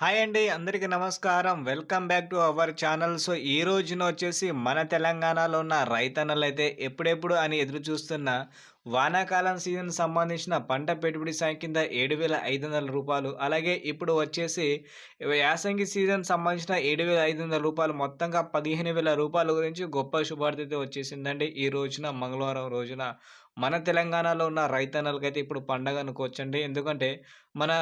Hi అండి అందరికీ నమస్కారం. Welcome back to our channel. So ఈ రోజున వచ్చేసి మన తెలంగాణలో ఉన్న రైతన్నలైతే ఎప్పుడెప్పుడు అని ఎదురు చూస్తున్న వానాకాలం సీజన్ సంబంధించిన పంట పెట్టుబడి సాయం కింద ఏడు వేల ఐదు వందల రూపాయలు అలాగే ఇప్పుడు వచ్చేసి యాసంగి సీజన్ సంబంధించిన ఏడు వేల ఐదు వందల రూపాయలు మొత్తంగా పదిహేను వేల రూపాయల గురించి గొప్ప శుభార్త అయితే వచ్చేసిందండి ఈ రోజున మంగళవారం రోజున. మన తెలంగాణలో ఉన్న రైతన్నలకైతే ఇప్పుడు పండగ అనుకోవచ్చండి ఎందుకంటే మన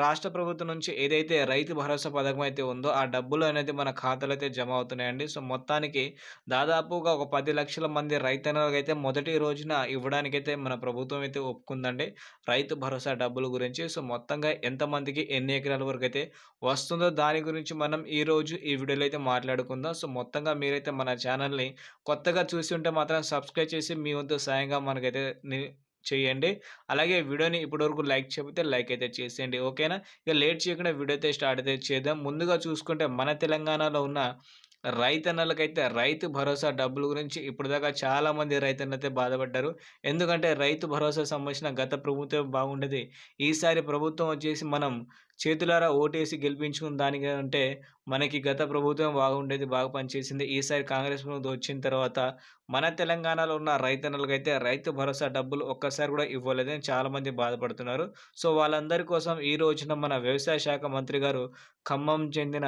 రాష్ట్ర ప్రభుత్వం నుంచి ఏదైతే రైతు భరోసా పథకం అయితే ఉందో ఆ డబ్బులు అనేది మన ఖాతాలో అయితే జమ అవుతున్నాయండి. సో మొత్తానికి దాదాపుగా ఒక పది లక్షల మంది రైతన్నలకైతే మొదటి రోజున ఇవ్వడానికైతే మన ప్రభుత్వం అయితే ఒప్పుకుందండి రైతు భరోసా డబ్బుల గురించి. సో మొత్తంగా ఎంతమందికి ఎన్ని ఎకరాల వరకు అయితే వస్తుందో దాని గురించి మనం ఈరోజు ఈ వీడియోలో అయితే మాట్లాడుకుందాం. సో మొత్తంగా మీరైతే మన ఛానల్ని కొత్తగా చూసి ఉంటే మాత్రం సబ్స్క్రైబ్ చేసి మీ వంతు సాయంగా మనకి అయితే చేయండి. అలాగే వీడియోని ఇప్పటివరకు లైక్ చెబితే లైక్ అయితే చేసేయండి. ఓకేనా? ఇక లేట్ చేయకుండా వీడియో అయితే స్టార్ట్ అయితే చేద్దాం. ముందుగా చూసుకుంటే మన తెలంగాణలో ఉన్న రైతన్నలకైతే రైతు భరోసా డబ్బుల గురించి ఇప్పటిదాకా చాలామంది రైతన్నైతే బాధపడ్డారు. ఎందుకంటే రైతు భరోసా సంబంధించిన గత ప్రభుత్వం బాగుండేది. ఈసారి ప్రభుత్వం వచ్చేసి మనం చేతులారా ఓటేసి గెలిపించుకున్న దానికంటే మనకి గత ప్రభుత్వం బాగుండేది బాగా పనిచేసింది. ఈసారి కాంగ్రెస్ ప్రభుత్వం వచ్చిన తర్వాత మన తెలంగాణలో ఉన్న రైతన్నలకైతే రైతు భరోసా డబ్బులు ఒక్కసారి కూడా ఇవ్వలేదని చాలామంది బాధపడుతున్నారు. సో వాళ్ళందరి కోసం ఈ రోజున మన వ్యవసాయ శాఖ మంత్రి గారు ఖమ్మం చెందిన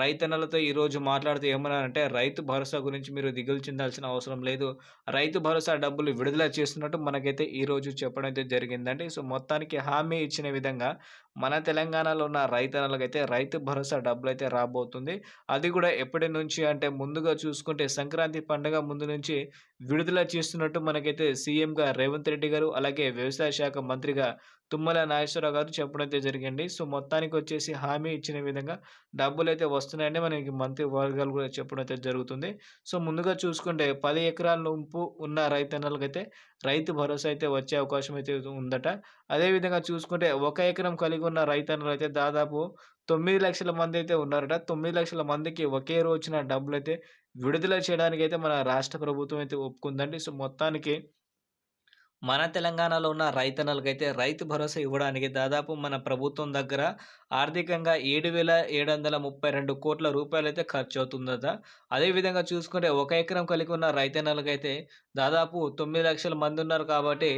రైతన్నలతో ఈరోజు మాట్లాడుతూ ఏమన్నారంటే రైతు భరోసా గురించి మీరు దిగులు చెందాల్సిన అవసరం లేదు. రైతు భరోసా డబ్బులు విడుదల చేస్తున్నట్టు మనకైతే ఈరోజు చెప్పడం అయితే జరిగిందండి. సో మొత్తానికి హామీ ఇచ్చిన విధంగా మన తెలంగాణలో ఉన్న రైతన్నలకైతే రైతు భరోసా డబ్బులు అయితే రాబోతుంది. అది కూడా ఎప్పటి నుంచి అంటే ముందుగా చూసుకుంటే సంక్రాంతి పండుగ ముందు నుంచి విడుదల చేస్తున్నట్టు మనకైతే సీఎంగా రేవంత్ రెడ్డి గారు అలాగే వ్యవసాయ శాఖ మంత్రిగా తుమ్మల నాగేశ్వరరావు గారు చెప్పడం అయితే జరిగింది. సో మొత్తానికి వచ్చేసి హామీ ఇచ్చిన విధంగా డబ్బులు అయితే వస్తున్నాయని మనకి మంత్రి వర్గాలు కూడా చెప్పడం అయితే జరుగుతుంది. సో ముందుగా చూసుకుంటే పది ఎకరాల లోపు ఉన్న రైతన్నలకైతే రైతు భరోసా అయితే వచ్చే అవకాశం అయితే ఉందట. అదేవిధంగా చూసుకుంటే ఒక ఎకరం కలిగి ఉన్న రైతన్నలు అయితే దాదాపు తొమ్మిది లక్షల మంది అయితే ఉన్నారట. తొమ్మిది లక్షల మందికి ఒకే రోజున డబ్బులు అయితే విడుదల చేయడానికి అయితే మన రాష్ట్ర ప్రభుత్వం అయితే ఒప్పుకుందండి. సో మొత్తానికి మన తెలంగాణలో ఉన్న రైతన్నలకైతే రైతు భరోసా ఇవ్వడానికి దాదాపు మన ప్రభుత్వం దగ్గర ఆర్థికంగా ఏడు వేల ఏడు వందల ముప్పై రెండు కోట్ల రూపాయలు అయితే ఖర్చు అవుతుందట. అదేవిధంగా చూసుకుంటే ఒక ఎకరం కలిగి ఉన్న రైతన్నలకైతే దాదాపు తొమ్మిది లక్షల మంది ఉన్నారు కాబట్టి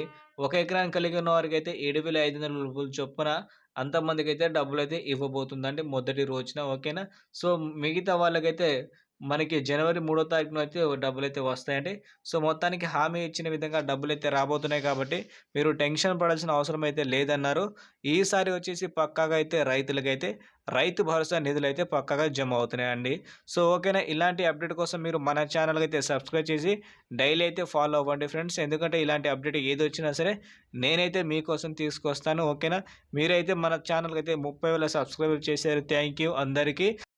ఒక ఎకరాన్ని కలిగి ఉన్న వారికి అయితే ఏడు వేల ఐదు వందల రూపాయలు చొప్పున అంతమందికి అయితే డబ్బులు అయితే ఇవ్వబోతుందండి మొదటి రోజున ఓకేనా? సో మిగతా వాళ్ళకైతే మనకి జనవరి మూడో తారీఖున అయితే డబ్బులైతే వస్తాయండి. సో మొత్తానికి హామీ ఇచ్చిన విధంగా డబ్బులు అయితే రాబోతున్నాయి కాబట్టి మీరు టెన్షన్ పడాల్సిన అవసరం అయితే లేదన్నారు. ఈసారి వచ్చేసి పక్కాగా అయితే రైతులకైతే రైతు భరోసా నిధులు అయితే పక్కాగా జమ అవుతున్నాయండి. సో ఓకేనా? ఇలాంటి అప్డేట్ కోసం మీరు మన ఛానల్కి అయితే సబ్స్క్రైబ్ చేసి డైలీ అయితే ఫాలో అవ్వండి ఫ్రెండ్స్. ఎందుకంటే ఇలాంటి అప్డేట్ ఏది వచ్చినా సరే నేనైతే మీకోసం తీసుకొస్తాను. ఓకేనా? మీరైతే మన ఛానల్కి అయితే ముప్పై వేల సబ్స్క్రైబ్ చేశారు. థ్యాంక్ యూ అందరికీ.